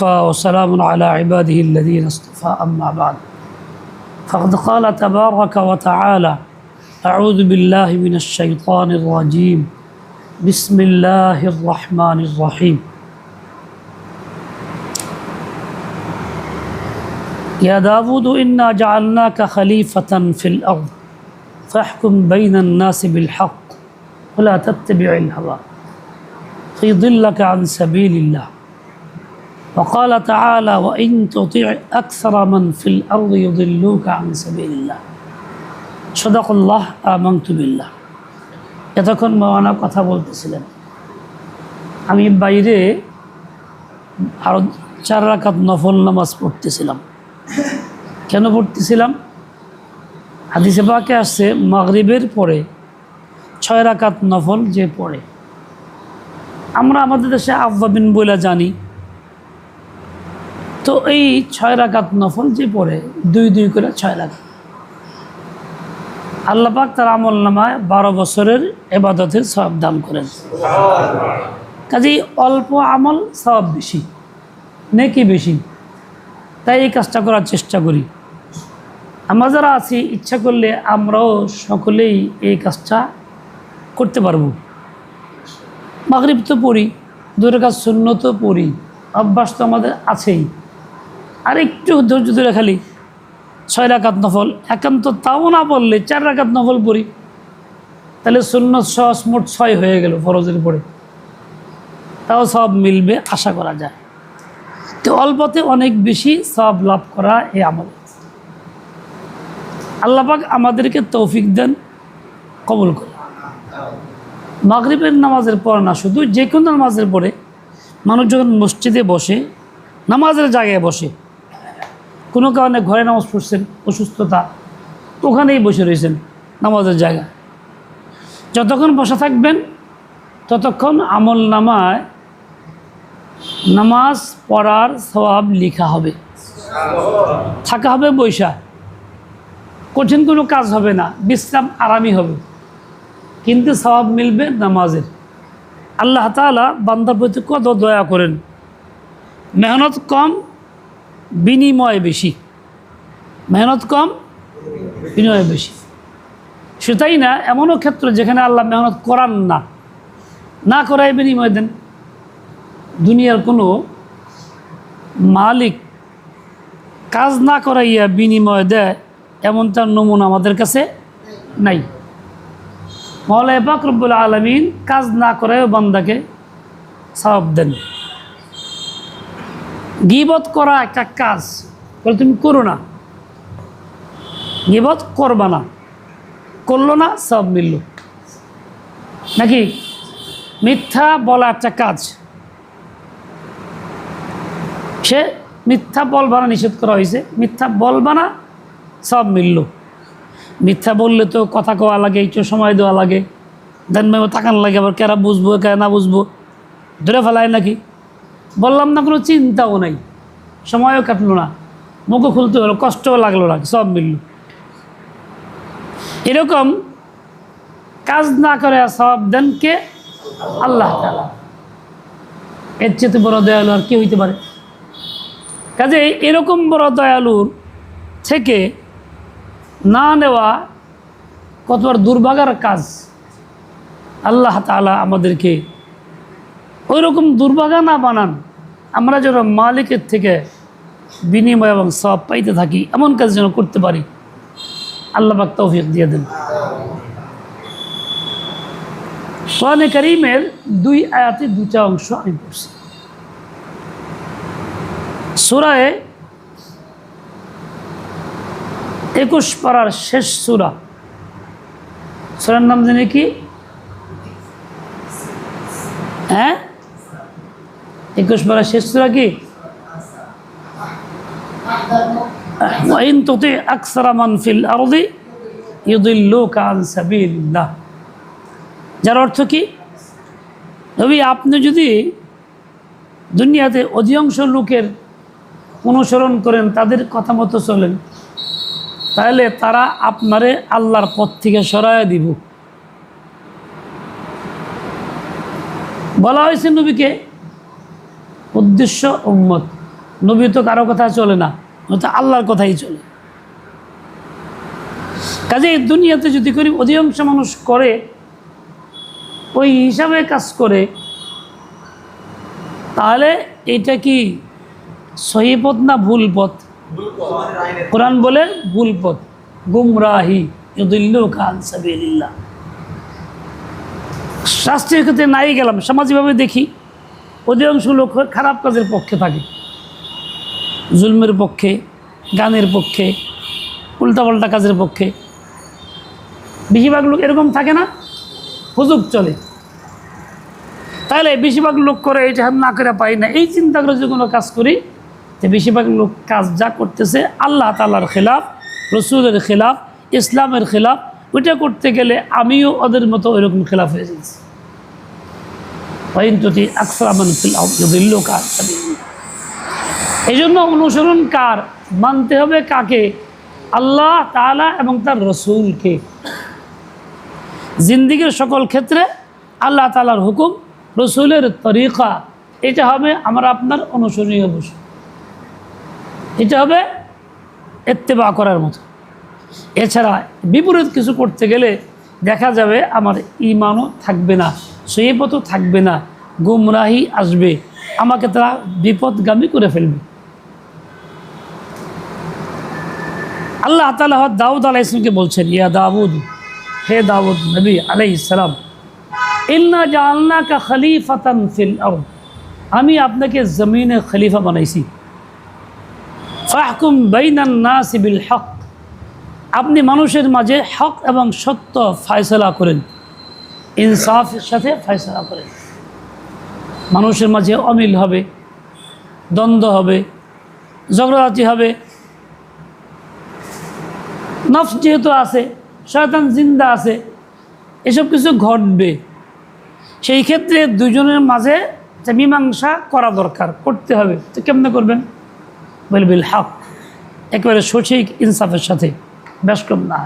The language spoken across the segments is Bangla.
وكفى وسلام على عباده الذين اصطفى. أما بعد فقد قال تبارك وتعالى أعوذ بالله من الشيطان الرجيم. بسم الله الرحمن الرحيم. يا داود إنا جعلناك خليفة في الأرض فاحكم بين الناس بالحق ولا تتبع الهوى فيضلك عن سبيل الله. وقال تعالى وإن تطيع أكثر من في الأرض يضلوك عن سبيل الله صدق الله آمنت بالله এতক্ষণ মহানা কথা বলতেছিলেন আমি বাইরে আরো চার রাকাত নফল নামাজ পড়তেছিলাম কেন পড়তেছিলাম হাদিসে পাকে আসছে মাগরিবের পরে ছয় রাকাত নফল যে পড়ে আমরা আমাদের দেশে আফবাবিন বলে জানি তো এই ছয় রাকাত নফল যে পড়ে, দুই দুই করে ছয় রাকাত। আল্লাপাক তার আমল নামায় বারো বছরের এবাদতের সব দান করেন। কাজেই অল্প আমল সব বেশি, নেকি বেশি। তাই এই কাজটা করার চেষ্টা করি। আমরা যারা আছি, ইচ্ছা করলে আমরাও সকলেই এই কাজটা করতে পারব। মাগরিব তো পড়ি দূরে কাজ শূন্য তো পড়ি, অভ্যাস তো আমাদের আছেই। আর একটু ধৈর্য ধরে খালি। ছয় রাকাত নফল। একান্ত তাও না পড়লে চার রাকাত নফল পড়ি তাহলে শূন্য সহজ মোট ছয় হয়ে গেল ফরজের পরে তাও সব মিলবে আশা করা যায়। তো অল্পতে অনেক বেশি সব লাভ করা এ আমল। আল্লাপাক আমাদেরকে তৌফিক দেন, কবল করে মাগরিবের নামাজের পর না, শুধু যে কোনো নামাজের পরে মানুষ যখন মসজিদে বসে, নামাজের জায়গায় বসে কোনো কারণে ঘরে নামাজ পড়ছেন, অসুস্থতা ওখানেই বসে রয়েছেন নামাজের জায়গা যতক্ষণ বসে থাকবেন, ততক্ষণ আমল নামায় নামাজ পড়ার স্বভাব লেখা হবে। থাকা হবে বৈশা কঠিন কোনো কাজ হবে না, বিশ্রাম আরামই হবে। কিন্তু স্বভাব মিলবে নামাজের। আল্লাহ তালা বান্দার প্রতি কত দয়া করেন। মেহনত কম বিনিময় বেশি। মেহনত কম, বিনিময় বেশি। সেটাই না, এমনও ক্ষেত্র যেখানে আল্লাহ মেহনত করান না। না করাই বিনিময় দেন। দুনিয়ার কোনো মালিক কাজ না করাইয়া বিনিময় দেয় এমন তার নমুনা আমাদের কাছে নাই। মৌলাই রব্বুল আলমিন কাজ না করায়ও বান্দাকে সবাব দেন। গিবত করা একটা কাজ, বলে তুমি করো না। গিবত করবা না। করল না, সব মিলল। নাকি? মিথ্যা বলা একটা কাজ। সে মিথ্যা বলবা না নিষেধ করা হয়েছে। মিথ্যা বলবা না সব মিলল। মিথ্যা বললে তো কথা কওয়া লাগে, একটু সময় দেওয়া লাগে। দেন তাকান লাগে, আবার কেরা বুঝব কে না বুঝব। ধরে ফেলায় নাকি? বললাম না, কোনো চিন্তাও নাই। সময়ও কাটলো না। মুখও খুলতে হলো, কষ্টও লাগল না, সব মিলল। এরকম কাজ না করে সব দেন কে? আল্লাহ এর চেয়ে বড় দয়ালু আর কি হইতে পারে? কাজে এরকম বড় দয়ালুর থেকে না নেওয়া কতবার দুর্ভাগার কাজ আল্লাহ তালা আমাদেরকে ওই রকম দুর্ভাগা না বানান। আমরা যেন মালিকের থেকে বিনিময় এবং সব পাইতে থাকি, এমন কাজ যেন করতে পারি। আল্লাহ পাক তৌফিক দিয়ে দেন। কোরআনে করিমের দুই আয়াতে দুটা অংশ আমি পড়ছি। সুরায় একুশ পাড়ার শেষ সুরা। সুরার নাম জানি কি? হ্যাঁ? একুশ পাড়ার শেষ সুরা কি? যার অর্থ কি? রবি আপনি যদি দুনিয়াতে অধিকাংশ লোকের অনুসরণ করেন, তাদের কথা মতো চলেন, তাহলে তারা আপনারে আল্লাহর পথ থেকে সরাইয়া দিব। বলা হয়েছে নবীকে উদ্দেশ্য উম্মত। নবী তো কারও কথা চলে না ও তো আল্লাহর কথাই চলে। কাজে এই দুনিয়াতে যদি করি অধিকাংশ মানুষ করে, ওই হিসাবে কাজ করে, তাহলে এটা কি সহি পথ না ভুল পথ? কোরআন বলে ভুল পথ। গুমরাহি খান সাবিলিল্লাহ। শাস্ত্রীয় ক্ষেত্রে নাই গেলাম, সামাজিকভাবে দেখি। অধিকাংশ লোক খারাপ কাজের পক্ষে থাকে। জুলমের পক্ষে, গানের পক্ষে, উল্টাপাল্টা কাজের পক্ষে। বেশিরভাগ লোক এরকম থাকে না, হুজুগ চলে। তাহলে বেশিরভাগ লোক করে এটা না করে পাই না। এই চিন্তা করে যদি কোনো কাজ করি যে বেশিরভাগ লোক কাজ যা করতেছে আল্লাহ তাল্লার খেলাফ, রসুলের খেলাফ, ইসলামের খেলাফ, ওইটা করতে গেলে আমিও ওদের মতো ওইরকম খেলাফ হয়ে যাচ্ছি। ওয়াইনতুতি আকসারামান ফিল আউযুবিল্লু কার? এই জন্য অনুসরণ কার? মানতে হবে কাকে? আল্লাহ তাআলা এবং তার রসুলকে। জিন্দিগির সকল ক্ষেত্রে আল্লাহ তালার হুকুম, রসুলের তরিকা, এটা হবে আমার আপনার অনুসরণীয় বিষয়। এটা হবে এত্তেবা করার মতো। এছাড়া বিপরীত কিছু করতে গেলে দেখা যাবে আমার ইমানও থাকবে না। সহিপথও থাকবে না, গুমরাহি আসবে। আমাকে তারা বিপদগামী করে ফেলবে। আল্লাহ তালা দাউদ আলাহ ইসলামকে বলছেন, ইয়া দাউদ, হে দাউদ নবী আলাই ইসলাম ইন্না জালনা কা খলিফাতান ফিল আমি আপনাকে জমিনে খলিফা বানাইছি। ফাহকুম বাইনান নাস বিল হক, আপনি মানুষের মাঝে হক এবং সত্য ফয়সলা করেন। ইনসাফের সাথে ফয়সলা করেন মানুষের মাঝে অমিল হবে, দ্বন্দ্ব হবে, ঝগড়াঝাটি হবে। নফস যেহেতু আছে, শয়তান জিন্দা আছে, এসব কিছু ঘটবে। সেই ক্ষেত্রে দুজনের মাঝে যে মীমাংসা করা দরকার, করতে হবে। তো কেমনে করবেন? বলবিল হক, একেবারে সঠিক ইনসাফের সাথে ব্যস্কম না।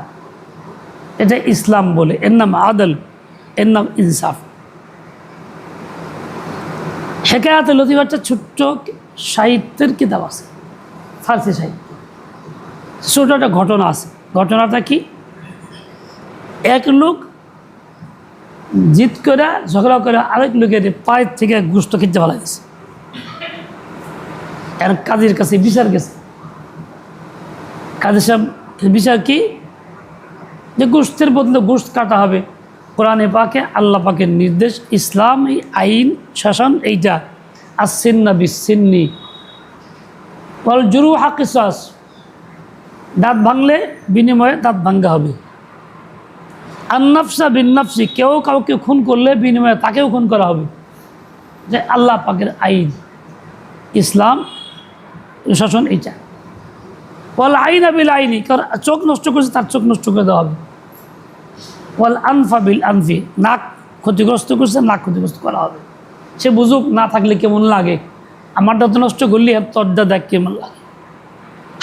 এটা ইসলাম বলে এর নাম আদল। এর নাম ইনসাফ। হেকায়াতে লতিফ একটা ছোট্ট সাহিত্যের কিতাব আছে, ফার্সি সাহিত্য। ছোট একটা ঘটনা আছে। ঘটনাটা কি? এক লোক জিত করে, ঝগড়া করে আরেক লোকের পায়ের থেকে গুস্ত খেতে ভালো গেছে এর কাজের কাছে বিচার গেছে। কাজের সাহেব বিচার কি? যে গোষ্ঠের বদলে গোষ্ঠ কাটা হবে। কোরআনে পাকে আল্লাহ পাকের নির্দেশ, ইসলাম, এই আইন, শাসন, এইটা। আসিন্না বিচ্ছিন্নি বল জুরু হাকিসাস দাঁত ভাঙলে বিনিময়ে দাঁত ভাঙ্গা হবে। আন্নাফসা বিন্নাফসি, কেউ কাউকে খুন করলে বিনিময়ে তাকেও খুন করা হবে। যে আল্লাহ পাকের আইন। ইসলাম, শাসন, এইটা। বল আইন আবিল আইনি, কারণ চোখ নষ্ট করেছে, তার চোখ নষ্ট করে দেওয়া হবে। বল আনফা বিল আনফি, নাক ক্ষতিগ্রস্ত করছে, নাক ক্ষতিগ্রস্ত করা হবে। সে বুঝুক, না থাকলে কেমন লাগে? আমারটা তো নষ্ট করলি তোরটা দেখ কেমন লাগে।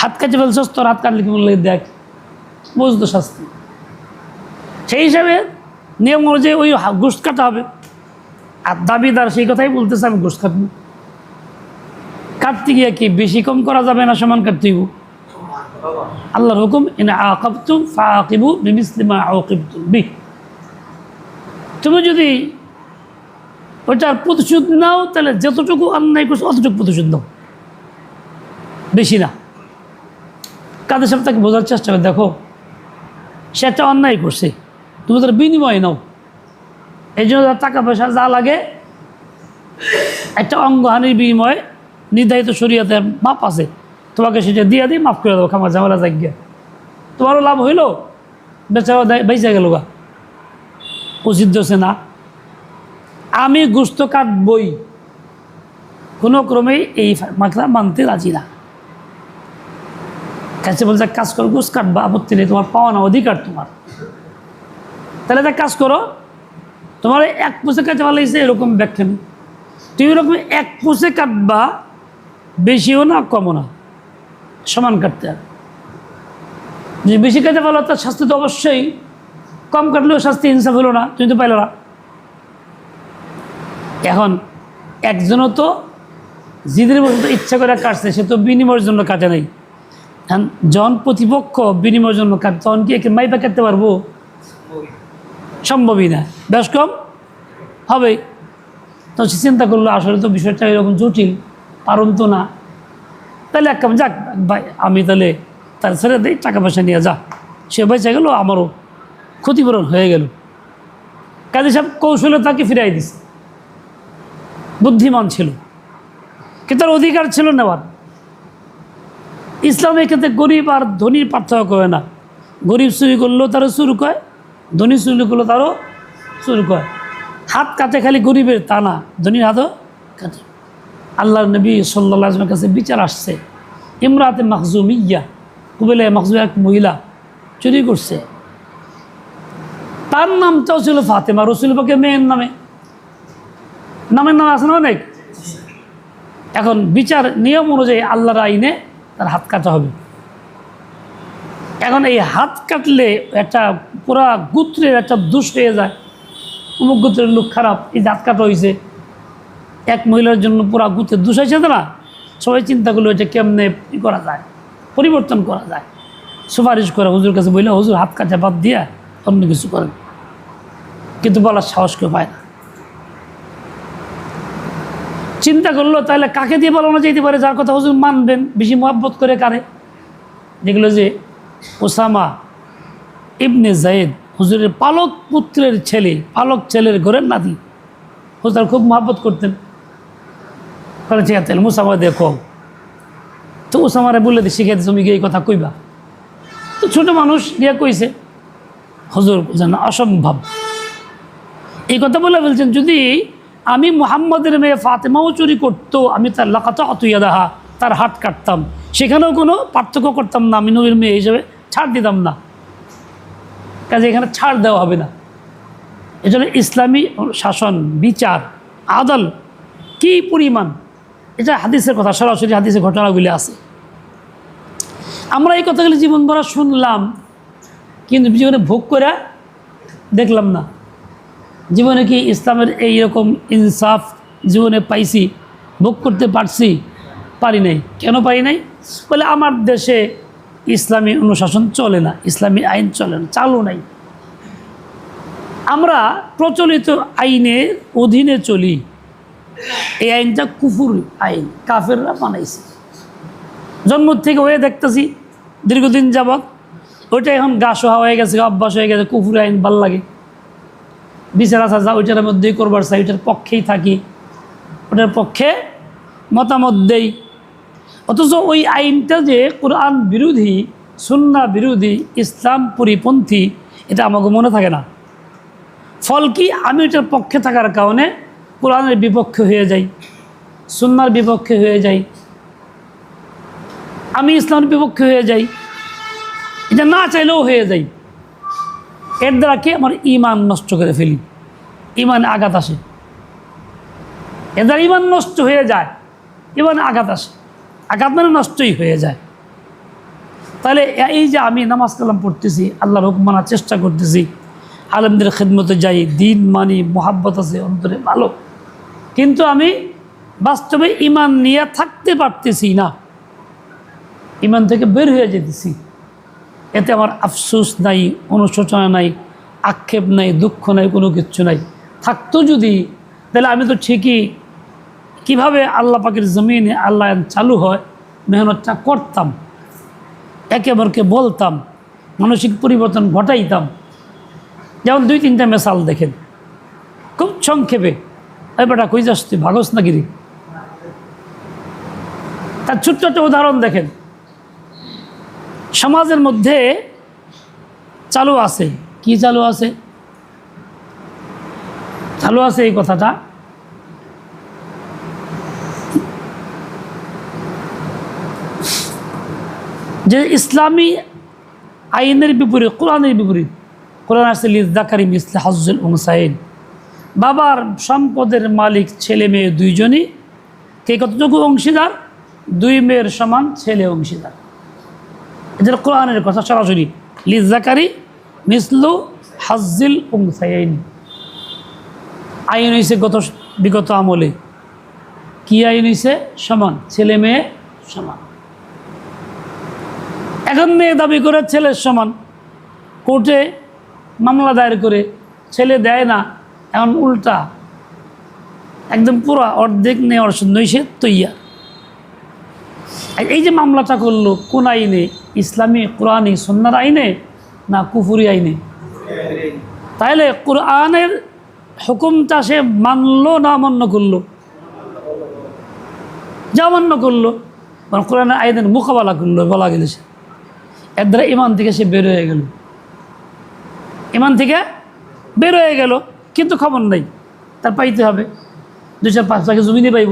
হাত কাটে ফেলছস, তোর হাত কাটলে কেমন লাগে দেখ। বুঝতো শাস্তি। সেই হিসাবে নিয়ম অনুযায়ী ওই গোষ্ঠ কাটা হবে। আর দাবিদার সেই কথাই বলতেছে, আমি গোষ্ঠ কাটবো। কাটতে গিয়ে কি বেশি কম করা যাবে না সমান কাটতে হইব? আল্লাহর হুকুম, ইন আকাবতুম ফাকিবু বিমিসলিমা আকিবতুম বি তুমি যদি ওইটার প্রতিশোধ নাও, তাহলে যতটুকু অন্যায় করছ অতটুকু প্রতিশোধ নাও। বেশি না। কাদের সাথে তাকে বোঝার চেষ্টা করে, দেখো, সে একটা অন্যায় করছে। তুমি তার বিনিময় নাও। এই জন্য তার টাকা পয়সা যা লাগে, একটা অঙ্গহানির বিনিময়ে নির্ধারিত শরীয়তে মাপ আছে। তোমাকে সেটা দিয়ে দিই, মাফ করে দেবো খামার ঝামেলা যাক গিয়া। তোমারও লাভ হইল বেচারা বেঁচে গেল গা। উচিত হচ্ছে না আমি গুস্ত কাটবই। কোনো ক্রমেই এই মাকড়া মানতে রাজি না। কাছে বলছে কাজ করো গুস কাটবা, আপত্তি নেই, তোমার পাওয়া না অধিকার তোমার। তাহলে একটা কাজ করো, তোমার এক পুষে কাটতে ভালো লাগছে, এরকম ব্যাখ্যা নেই। তুমি এরকম এক পুষে কাটবা, বেশিও না, কমও না। সমান কাটতে হবে। যদি বেশি কাটতে পারল তার শাস্তি তো অবশ্যই। কম কাটলেও শাস্তি হিংসা হলো না, তুমি তো পাইল না। এখন, একজনও তো জিদের পর্যন্ত ইচ্ছা করে কাটছে, সে তো বিনিময়ের জন্য কাটে নাই। এখন জন প্রতিপক্ষ বিনিময়ের জন্য কাটে, তখন কি একে মাইপা কাটতে পারব? সম্ভবই না। বেশ কম? হবে তো সে চিন্তা করল, আসলে তো বিষয়টা এরকম জটিল পারুন তো না। তাহলে এক কাম যাক, ভাই, আমি তাহলে তার ছেড়ে দিই, টাকা পয়সা নিয়ে যা। সে বেঁচে গেল, আমারও ক্ষতিপূরণ হয়ে গেল। কাজী সাহেব কৌশলে তাকে ফিরাই দিস বুদ্ধিমান ছিল, কিন্তু তার অধিকার ছিল নেওয়ার ইসলামের ক্ষেত্রে গরিব আর ধনীর পার্থক্য করে না। গরিব চুরি করলেও তারও চুরি কয় ধনী চুরি করলেও তারও চুরি কয় হাত কাটে খালি গরিবের তা না, ধনীর হাতও কাটে। আল্লাহ নবী সাল্লাহ আসলামের কাছে বিচার আসছে। ইমরাতে মাকজুম ইয়া কুবেলে মাকজুম এক মহিলা চুরি করছে। তার নামটাও ছিল ফাতেমা রসুল পাকে মেয়ের নামে। নামের নাম আছে না অনেক? এখন বিচার নিয়ম অনুযায়ী আল্লাহর আইনে তার হাত কাটা হবে। এখন এই হাত কাটলে একটা পুরা গুত্রের একটা দোষ হয়ে যায়। অমুক গোত্রের লোক খারাপ, এই হাত কাটা হয়েছে এক মহিলার জন্য পুরা গুত্রের দোষ হয়েছে না সবাই চিন্তা করল এটা কেমনে করা যায়, পরিবর্তন করা যায়। সুপারিশ করে হুজুর কাছে বললে, হুজুর, হাত কাটা বাদ দিয়ে অন্য কিছু করেন। কিন্তু বলার সাহস কেউ পায় না। চিন্তা করল, তাহলে কাকে দিয়ে বলানো যেতে পারে? যার কথা হুজুর মানবেন, বেশি মহাব্বত করে কারে? যেগুলো যে ওসামা ইবনে জায়েদ হুজুরের পালক পুত্রের ছেলে, পালক ছেলের ঘরের নাতি। হুজুর খুব মহাব্বত করতেন। বলে ঠিক আছে মুসামা দিয়ে কম তো ওসামারে বলে দিয়ে শিখে তুমি গিয়ে এই কথা কইবা? তো ছোটো মানুষ গিয়ে কইছে। হজুর যেন অসম্ভব। এই কথা বলে বলছেন, যদি আমি মোহাম্মদের মেয়ে ফাতেমাও চুরি করতো, আমি তার লাকাতা অতুইয়া দাহা তার হাত কাটতাম, সেখানেও কোনো পার্থক্য করতাম না, আমি নবীর মেয়ে হিসেবে ছাড় দিতাম না। কাজে এখানে ছাড় দেওয়া হবে না। এজন্য ইসলামী শাসন, বিচার আদল কি পরিমাণ এটা হাদিসের কথা, সরাসরি হাদিসের ঘটনাগুলি আছে। আমরা এই কথাগুলি জীবন ভরা শুনলাম, কিন্তু জীবনে ভোগ করে দেখলাম না। জীবনে কি ইসলামের এই রকম ইনসাফ জীবনে পাইছি, ভোগ করতে পারছি, পারি নাই? কেন পারি নাই? বলে আমার দেশে ইসলামী অনুশাসন চলে না, ইসলামী আইন চলে না, চালু নাই। আমরা প্রচলিত আইনের অধীনে চলি। এই আইনটা কুফুর আইন, কাফেররা বানাইছে। জন্ম থেকে হয়ে দেখতেছি, দীর্ঘদিন যাবৎ ওইটা এখন গা সোহা হয়ে গেছে, অভ্যাস হয়ে গেছে, কুফুর আইন ভালো লাগে। বিচার আসা যা ওইটার মধ্যেই করবার চাই, ওইটার পক্ষেই থাকি। ওটার পক্ষে মতামত দেই। অথচ ওই আইনটা যে কোরআন বিরোধী, সুন্না বিরোধী, ইসলাম পরিপন্থী, এটা আমাকে মনে থাকে না। ফল কি? আমি ওইটার পক্ষে থাকার কারণে কোরআনের বিপক্ষে হয়ে যাই, সুন্নার বিপক্ষে হয়ে যাই, আমি ইসলামের বিপক্ষে হয়ে যাই, এটা না চাইলেও হয়ে যাই। এর দ্বারা কি? আমার ইমান নষ্ট করে ফেলি। ইমান আঘাত আসে। এর দ্বারা ইমান নষ্ট হয়ে যায় ইমান আঘাত আসে। আঘাত মানে নষ্টই হয়ে যায়। তাহলে এই যে আমি নামাজ কালাম পড়তেছি, আল্লাহর হুকুম মানার চেষ্টা করতেছি, আলমদের খেদমতে যাই, দিন মানি, মোহাব্বত আছে, অন্তরে ভালো। কিন্তু আমি বাস্তবে ইমান নিয়ে থাকতে পারতেছি না। ইমান থেকে বের হয়ে যেতেছি। এতে আমার আফসোস নাই, অনুশোচনা নাই, আক্ষেপ নাই, দুঃখ নাই, কোনো কিচ্ছু নাই। থাকতো যদি, তাহলে আমি তো ঠিকই কীভাবে আল্লাহ পাকের জমিনে আল্লাহ চালু হয়, মেহনতটা করতাম একে একেবারকে বলতাম, মানসিক পরিবর্তন ঘটাইতাম। যেমন দুই তিনটা মেশাল দেখেন, খুব সংক্ষেপে। এই বেটা কই যাস তুই? ভাগস না গিরি তার ছোট্ট একটা উদাহরণ দেখেন। সমাজের মধ্যে চালু আছে। কি চালু আছে? চালু আছে এই কথাটা। যে ইসলামী আইনের বিপরীত, কোরআনের বিপরীত। কোরআন আসছে লিজাকারি মিসলে হাজুল উমসাইন বাবার সম্পদের মালিক ছেলে মেয়ে দুইজনই। কে কতটুকু অংশীদার? দুই মেয়ের সমান ছেলে অংশীদার। এটা কোরআনের কথা সরাসরি। লিজাকারি মিসলু হাজিল আইন হয়েছে গত বিগত আমলে। কি আইন হইছে? সমান, ছেলে মেয়ে সমান। এখন মেয়ে দাবি করে ছেলের সমান। কোর্টে মামলা দায়ের করে ছেলে দেয় না। এখন উল্টা। একদম পুরা অর্ধেক নেওয়ার নিষেধ তৈয়া এই যে মামলাটা করল, কোন আইনে? ইসলামী, কোরআনী সন্ন্যার আইনে না কুফুরি আইনে? তাইলে কোরআনের হুকুমটা সে মানলো না অমান্য করল? যা অমান্য করল মানে কোরআনের আইনের মোকাবেলা করল বলা গেলে সে। এর দ্বারা ইমান থেকে সে বের হয়ে গেল। ইমান থেকে বের হয়ে গেল। কিন্তু খবর নাই। তার পাইতে হবে। দুই চার পাঁচ লাখে জমিনে পাইব।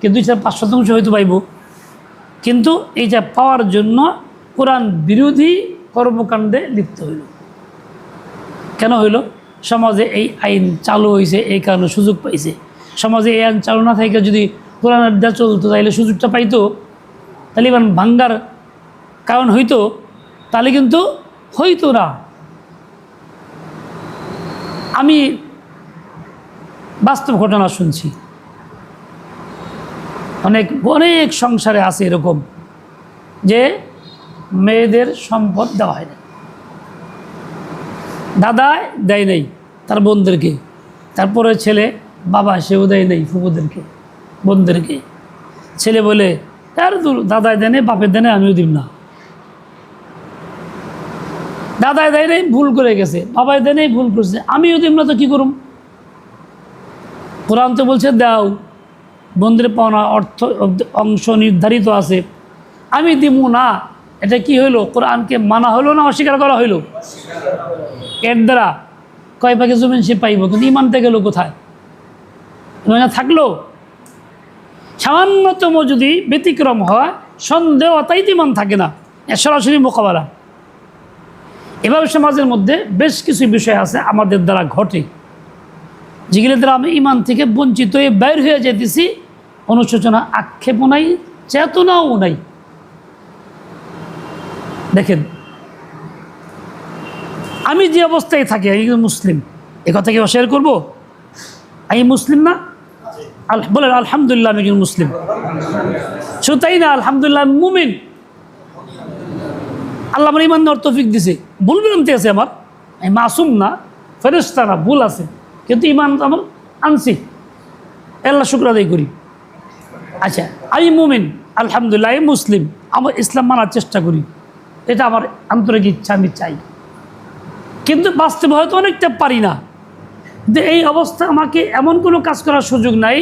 কিন্তু দুই চার পাঁচ শতাংশ হয়তো পাইব। কিন্তু এইটা পাওয়ার জন্য কোরআন বিরোধী কর্মকাণ্ডে লিপ্ত হইল। কেন হইল? সমাজে এই আইন চালু হয়েছে এই কারণে সুযোগ পাইছে। সমাজে এই আইন চালু না থাকে যদি কোরআনের আড্ডা চলতো, তাইলে সুযোগটা পাইতো। তালিবান ভাঙ্গার কারণ হইতো তাহলে কিন্তু হইতো না। আমি বাস্তব ঘটনা শুনছি। অনেক অনেক সংসারে আছে এরকম যে মেয়েদের সম্পদ দেওয়া হয় না। দাদা দেয় নেই তার বোনদেরকে, তারপরে ছেলে, বাবা সেও দেয় নেই ফুপুদেরকে বোনদেরকে। ছেলে বলে, আর দূর দাদায় দেনে বাপের দেনে আমিও দিব না। দাদায় দেয় নেই, ভুল করে গেছে, বাবাই দেয় নেই, ভুল করছে, আমিও দিব না তো কী করুম? কোরআন তো বলছে দাও। বন্ধুর পাওনা অর্থ, অংশ নির্ধারিত আছে। আমি দিব না। এটা কি হইল? কোরআনকে মানা হলো না অস্বীকার করা হইল? এর দ্বারা কয় পাখি জমিন সে পাইব? কিন্তু ইমানতে গেল কোথায়? থাকল? সামান্যতম যদি ব্যতিক্রম হয়, সন্দেহ তাই ইমান থাকে না। সরাসরি মোকাবেলা। এভাবে সমাজের মধ্যে বেশ কিছু বিষয় আছে আমাদের দ্বারা ঘটে। যেগুলো দ্বারা আমি ইমান থেকে বঞ্চিত হয়ে বাইর হয়ে যেতেছি অনুশোচনা আক্ষেপও নাই, চেতনাও নাই। দেখেন, আমি যে অবস্থায় থাকি, আমি মুসলিম। এ কথা কি অস্বীকার করব? আমি মুসলিম না? বলেন, আলহামদুলিল্লাহ, আমি মুসলিম। শুধু তাই না, আলহামদুলিল্লাহ মুমিন। আল্লাহ আমার ইমান তৌফিক দিছে। ভুল বিরন্তি আছে আমার। আমি মাসুম না ফেরেস্তা না, ভুল আছে। কিন্তু ইমান আমার আনছি। আল্লাহ শুক্র আদায় করি। আচ্ছা আমি মুমিন, আলহামদুলিল্লাহ, আমি মুসলিম আমার ইসলাম মানার চেষ্টা করি। এটা আমার আন্তরিক ইচ্ছা, আমি চাই। কিন্তু বাস্তবে হয়তো অনেকটা পারি না। যে এই অবস্থা আমাকে এমন কোনো কাজ করার সুযোগ নাই,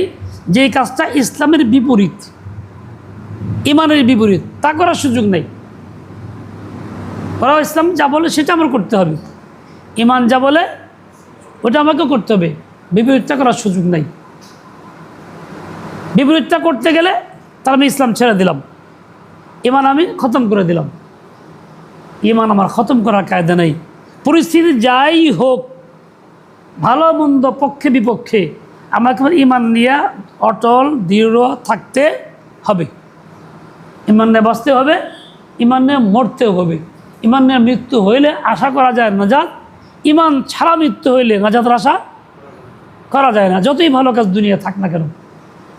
যে কাজটা ইসলামের বিপরীত, ইমানের বিপরীত, তা করার সুযোগ নেই। ওরা ইসলাম যা বলে সেটা আমার করতে হবে। ইমান যা বলে ওটা আমাকে করতে হবে। বিপরীতটা করার সুযোগ নাই। বিপরীতটা করতে গেলে তার আমি ইসলাম ছেড়ে দিলাম। ইমান আমি খতম করে দিলাম। ইমান আমার খতম করার কায়দা নেই। পরিস্থিতি যাই হোক, ভালো মন্দ পক্ষে বিপক্ষে আমাকে ইমান নিয়ে অটল, দৃঢ় থাকতে হবে। ইমান নিয়ে বাঁচতে হবে, ইমান নিয়ে মরতেও হবে। ইমান নিয়ে মৃত্যু হইলে আশা করা যায় নাজাদ ইমান ছাড়া মৃত্যু হইলে নাজাদের আশা করা যায় না। যতই ভালো কাজ দুনিয়া থাক না কেন,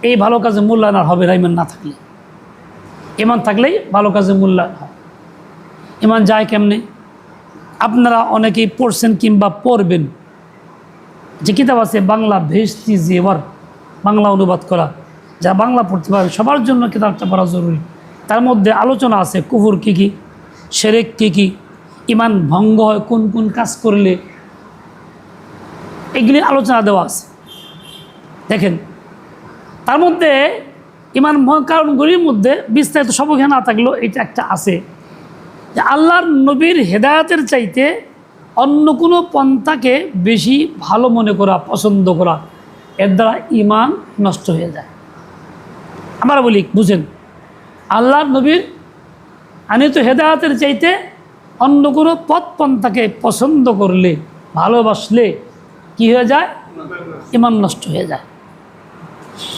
এই ভালো কাজে মূল্যায়ন আর হবে না, ইমান না থাকলে। ইমান থাকলেই ভালো কাজে মূল্যায়ন হয়। ইমান যায় কেমনে? আপনারা অনেকেই পড়ছেন কিংবা পড়বেন যে কিতাব আছে বাংলা ভেস্তি জেওয়ার বাংলা অনুবাদ করা, যা বাংলা পড়তে পারে সবার জন্য কিতাবটা পড়া জরুরি। তার মধ্যে আলোচনা আছে কুহুর কী কী, সেরেক কী কী ইমান ভঙ্গ হয়, কোন কোন কাজ করলে এগুলি আলোচনা দেওয়া আছে। দেখেন, তার মধ্যে ইমান ভঙ্গ কারণগুলির মধ্যে বিস্তারিত সবখানে না থাকলেও এটা একটা আছে। যে আল্লাহর নবীর হেদায়তের চাইতে অন্য কোনো পন্থাকে বেশি ভালো মনে করা, পছন্দ করা, এর দ্বারা ইমান নষ্ট হয়ে যায়। আমরা বলি, বুঝেন, আল্লাহর নবীর আনিত হেদায়তের চাইতে অন্য কোনো পথ পন্থাকে পছন্দ করলে, ভালোবাসলে কি হয়ে যায়? ইমান নষ্ট হয়ে যায়।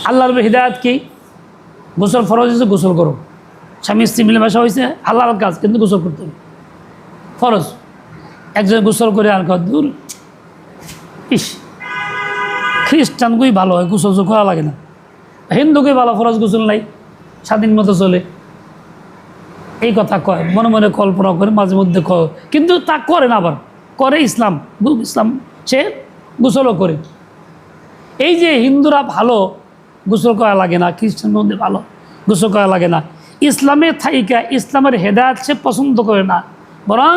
আল্লাহর হৃদায়ত কি? গোসল ফরজ হয়েছে, গোসল করো। স্বামী স্ত্রী মিলেমিশা হয়েছে, আল্লাহর কাজ কিন্তু গোসল করতে হবে। ফরজ। একজন গোসল করে আর কত দূর। ইস খ্রিস্টানগুই ভালো হয় গোসল করা লাগে না। হিন্দুকে ভালো ফরজ গোসল নাই, স্বাধীন মতো চলে। এই কথা কয়, মনে মনে কল্পনা করে মাঝে মধ্যে কয়। কিন্তু তা করে না আবার। করে ইসলাম ইসলাম। সে গোসলও করে। এই যে হিন্দুরা ভালো, গোসল করা লাগে না, খ্রিস্টান মধ্যে ভালো, গোসল করা লাগে না। ইসলামের থাইকা, ইসলামের হেদায়ত সে পছন্দ করে না। বরং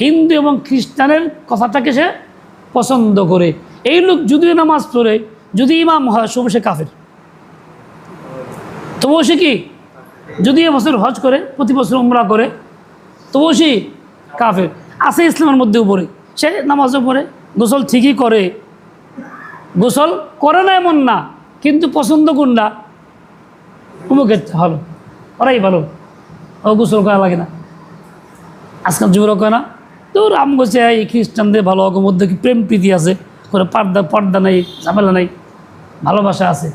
হিন্দু এবং খ্রিস্টানের কথাটাকে সে পছন্দ করে। এই লোক যদি নামাজ পড়ে, যদি ইমাম হয় সব সে কাফের। তবুও সে কি? যদি এবছর হজ করে, প্রতি বছর উমরা করে, তবুও সে কাফের। আছে ইসলামের মধ্যে উপরে। সে নামাজও পড়ে, গোসল ঠিকই করে। গোসল করে না এমন না, কিন্তু পছন্দ কোনটা অমুকের ভালো, ওরাই ভালো। ও গোসল করা লাগে না। আজকাল যুবরা কয় না তো রাম গোছে এই খ্রিস্টানদের ভালো অগের মধ্যে কি প্রেম প্রীতি আছে? করে পর্দা পর্দা নেই, ঝামেলা নেই, ভালোবাসা আছে।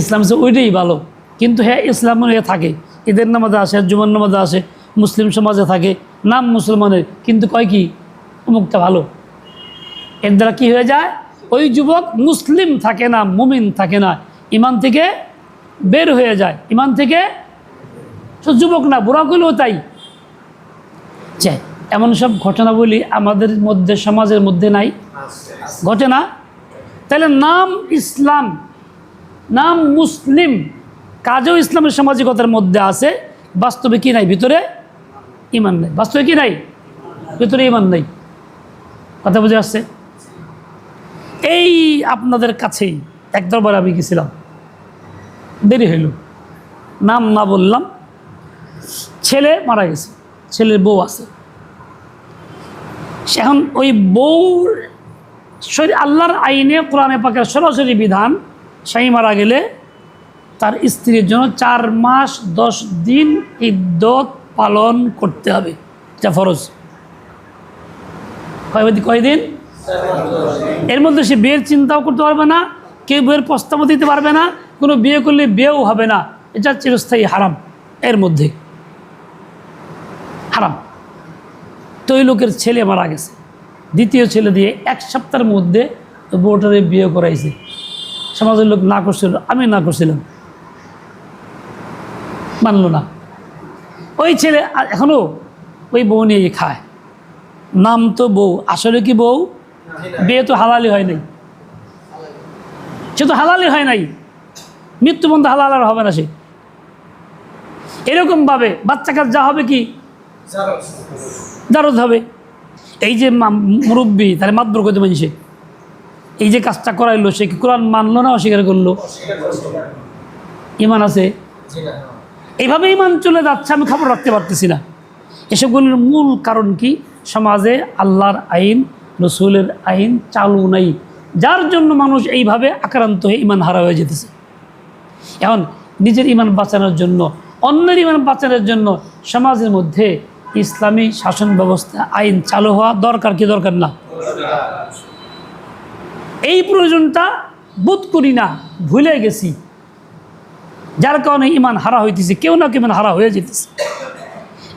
ইসলাম হচ্ছে ওইটাই ভালো। কিন্তু হ্যাঁ ইসলাম হয়ে থাকে। ঈদের নামাজে আসে, জুমার নামাজে আসে, মুসলিম সমাজে থাকে, নাম মুসলমানের। কিন্তু কয় কি? অমুকটা ভালো। এর দ্বারা কী হয়ে যায়? ওই যুবক মুসলিম থাকে না, মুমিন থাকে না। ইমান থেকে বের হয়ে যায়। ইমান থেকে যুবক না, বুড়া করলেও তাই। যে এমন সব ঘটনাবলী আমাদের মধ্যে, সমাজের মধ্যে নাই। ঘটে না? তাহলে নাম ইসলাম, নাম মুসলিম। কাজেও ইসলামের সামাজিকতার মধ্যে আছে, বাস্তবে কি নাই? ভিতরে ইমান নাই। বাস্তবে কি নাই? ভিতরে ইমান নাই। কথা বুঝে আসছে? এই আপনাদের কাছেই এক দরবার আমি গেছিলাম। দেরি হইল। নাম না বললাম। ছেলে মারা গেছে। ছেলের বউ আছে। এখন ওই বউর শরী আল্লাহর আইনে কোরআনে পাকের সরাসরি বিধান স্বামী মারা গেলে তার স্ত্রীর জন্য চার মাস, দশ দিন ইদ্যত পালন করতে হবে। যা ফরজ। কয়দিন এর মধ্যে সে বিয়ের চিন্তাও করতে পারবে না, কেউ বিয়ের প্রস্তাবও দিতে পারবে না, কোনো বিয়ে করলে বিয়েও হবে না। এটা চিরস্থায়ী হারাম, এর মধ্যে। হারাম। তো ওই লোকের ছেলে মারা গেছে। দ্বিতীয় ছেলে দিয়ে এক সপ্তাহের মধ্যে বউটারে বিয়ে করাইছে। সমাজের লোক না করছিল, আমি না করছিলাম। মানলো না। ওই ছেলে এখনও ওই বউ নিয়ে খায়। নাম তো বউ, আসলে কি বউ? বিয়ে তো হালালি হয় নাই। সে তো হালালি হয় নাই। মৃত্যু বন্ধ হালাল আর হবে না সে। এরকমভাবে বাচ্চা কাজ যা হবে কি? জারদ হবে। এই যে মুরব্বী, তাহলে মাতবর করতে মানুষে এই যে কাজটা করাইলো, সে কি কোরআন মানলো না অস্বীকার করল? ইমান আছে? এইভাবে ইমান চলে যাচ্ছে, আমি খবর রাখতে পারতেছি না। এসবগুলির মূল কারণ কি? সমাজে আল্লাহর আইন, রসুলের আইন চালু নাই। যার জন্য মানুষ এইভাবে আক্রান্ত হয়ে ইমান হারা হয়ে যেতেছে। এখন, নিজের ইমান বাঁচানোর জন্য, অন্যের ইমান বাঁচানোর জন্য সমাজের মধ্যে ইসলামী শাসন ব্যবস্থা, আইন চালু হওয়া দরকার কি দরকার না? এই প্রয়োজনটা বোধ করি না, ভুলে গেছি। যার কারণে ইমান হারা হইতেছে, কেউ না কেউ ইমান হারা হয়ে যেতেছে।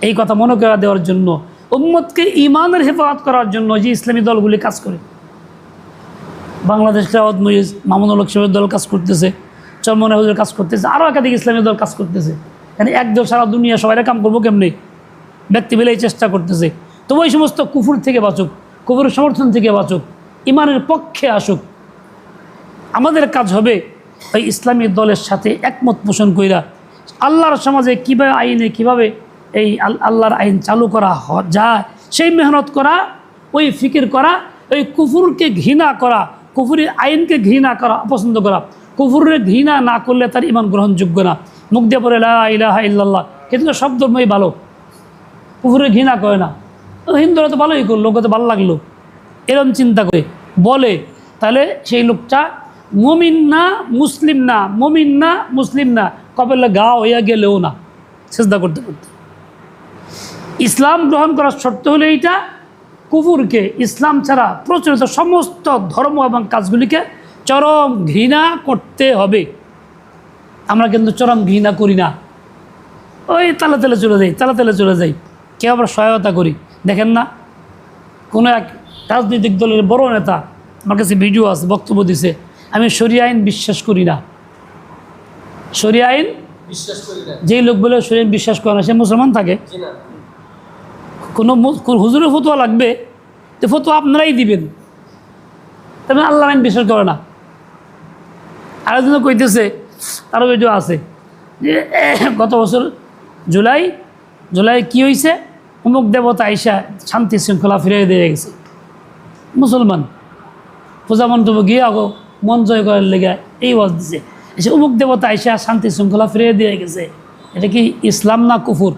এই কথা মনে করা দেওয়ার জন্য, উম্মতকে ইমানের হেফাজত করার জন্য যে ইসলামী দলগুলি কাজ করে। বাংলাদেশ খেলাওয়াত মজিদ মামুনুল সাহেবের দল কাজ করতেছে চরমনে হুজুর কাজ করতেছে আরও একাধিক ইসলামী দল কাজ করতেছে। মানে এক দল সারা দুনিয়া সবাই কাম করব কেমনি? ব্যক্তি মিলেই চেষ্টা করতেছে। তবু এই সমস্ত কুফুর থেকে বাঁচুক, কুফুরের সমর্থন থেকে বাঁচুক ইমানের পক্ষে আসুক। আমাদের কাজ হবে ওই ইসলামী দলের সাথে একমত পোষণ কইরা আল্লাহর সমাজে কীভাবে আইনে, কীভাবে এই আল- আল্লাহর আইন চালু করা যায়, সেই মেহনত করা, ওই ফিকির করা ওই কুফুরকে ঘৃণা করা, কুফুরের আইনকে ঘৃণা করা অপছন্দ করা, কুফুরের ঘৃণা না করলে তার ইমান গ্রহণযোগ্য না। মুখ দিয়ে পড়ে ইলাহা ইল্লাল্লাহ কিন্তু সব ধর্মই ভালো। কুফুরের ঘৃণা করে না। হিন্দুরা তো ভালোই করল, ওকে তো ভালো লাগল। এরম চিন্তা করে বলে, তাহলে সেই লোকটা মমিন না, মুসলিম না, মমিন না, মুসলিম না, কপালে গা হইয়া গেলেও না চেষ্টা করতে করতে। ইসলাম গ্রহণ করার শর্ত হলো এইটা, কুফুরকে, ইসলাম ছাড়া প্রচলিত সমস্ত ধর্ম এবং কাজগুলিকে চরম ঘৃণা করতে হবে। আমরা কিন্তু চরম ঘৃণা করি না। ওই তালে তালে চলে যাই, তালে তালে চলে যাই, কেউ আবার সহায়তা করি। দেখেন না, কোনো এক রাজনৈতিক দলের বড় নেতা আমার কাছে ভিডিও আছে, বক্তব্য দিছে আমি সরিয়া আইন বিশ্বাস করি না। শরিয়া আইন বিশ্বাস করি না। যেই লোক বলে শরীর বিশ্বাস করে না সে মুসলমান থাকে। কোনো হুজুরের ফতোয়া লাগবে তো ফতোয়া আপনারাই দিবেন। তবে আল্লাহ আইন বিশ্বাস করে না। আরেকজন কইতেছে আরও ভিডিও আছে যে গত বছর জুলাই জুলাই কি হয়েছে অমুক দেবতা আইসা শান্তি শৃঙ্খলা ফিরিয়ে দিয়ে গেছে। মুসলমান। পূজা মণ্ডপ গিয়ে আগো মন জয় করার লেগে এই ওয়াজ দিছে। এসে অমুক দেবতা আইসা শান্তি শৃঙ্খলা ফিরিয়ে দিয়ে গেছে। এটা কি ইসলাম না কুফুর?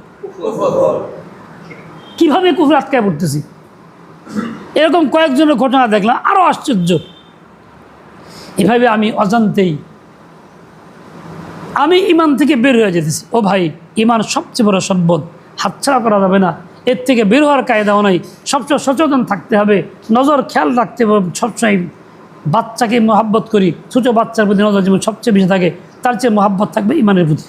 কীভাবে কুফুর আটকায় পড়তেছি? এরকম কয়েকজনের ঘটনা দেখলাম আরও আশ্চর্য। এভাবে আমি অজান্তেই, আমি ইমান থেকে বের হয়ে যেতেছি। ও ভাই, ইমান সবচেয়ে বড় সম্পদ। হাতছাড়া করা যাবে না। এর থেকে বের হওয়ার কায়দাও নাই। সবসময় সচেতন থাকতে হবে। নজর খেয়াল রাখতে হবে সবসময় বাচ্চাকে মহাব্বত করি, ছোটো বাচ্চার প্রতি নজর যেমন সবচেয়ে বেশি থাকে, তার চেয়ে মহাব্বত থাকবে ইমানের প্রতি।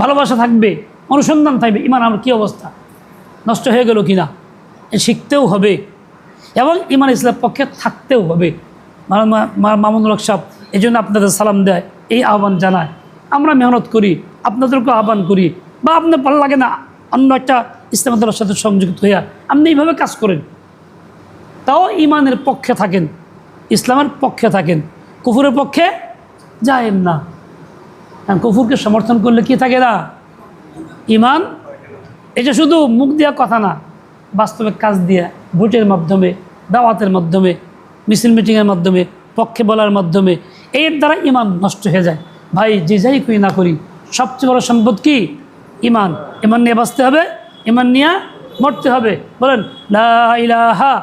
ভালোবাসা থাকবে, অনুসন্ধান থাকবে, ইমান আমার কী অবস্থা? নষ্ট হয়ে গেল কি না শিখতেও হবে। এবং ইমান ইসলাম পক্ষে থাকতেও হবে। মামুনুল সাহেব এই জন্য আপনাদের সালাম দেয়, এই আহ্বান জানায়। আমরা মেহনত করি, আপনাদেরকেও আহ্বান করি, বা আপনার ভালো লাগে না অন্য একটা ইসলামদের সাথে সংযুক্ত হইয়া, আপনি এইভাবে কাজ করেন। তাও ইমানের পক্ষে থাকেন, ইসলামের পক্ষে থাকেন, কুফুরের পক্ষে যায়েন না। কুফুরকে সমর্থন করলে কি থাকে না? ইমান, এটা শুধু মুখ দেওয়া কথা না, বাস্তবে কাজ দিয়ে, ভোটের মাধ্যমে, দাওয়াতের মাধ্যমে, মিছিল মিটিংয়ের মাধ্যমে, পক্ষে বলার মাধ্যমে, এর দ্বারা ইমান নষ্ট হয়ে যায়। ভাই, যে যাই করি না করি, সবচেয়ে বড় সম্পদ কি? ইমান। ইমান নিয়ে বাঁচতে হবে, ইমান নিয়ে মরতে হবে। বলেন, লা ইলাহা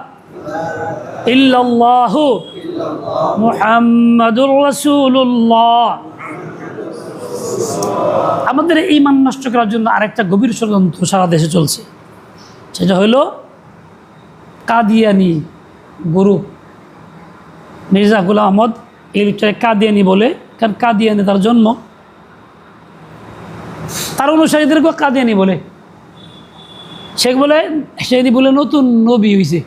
ইল্লাল্লাহু মুহাম্মাদুর রাসূলুল্লাহ। আমাদের এই মান নষ্ট করার জন্য আরেকটা গভীর ষড়যন্ত্র সারা দেশে চলছে। সেটা হলো কাদিয়ানি গুরু মির্জা গুলাম আহমদ, এই লোকটাকে কাদিয়ানি বলে, কারণ কাদিয়ানি তার জন্ম। তার অনুসারীদেরকেও কাদিয়ানি বলে। সে বলে সে বলে নতুন নবী হয়েছে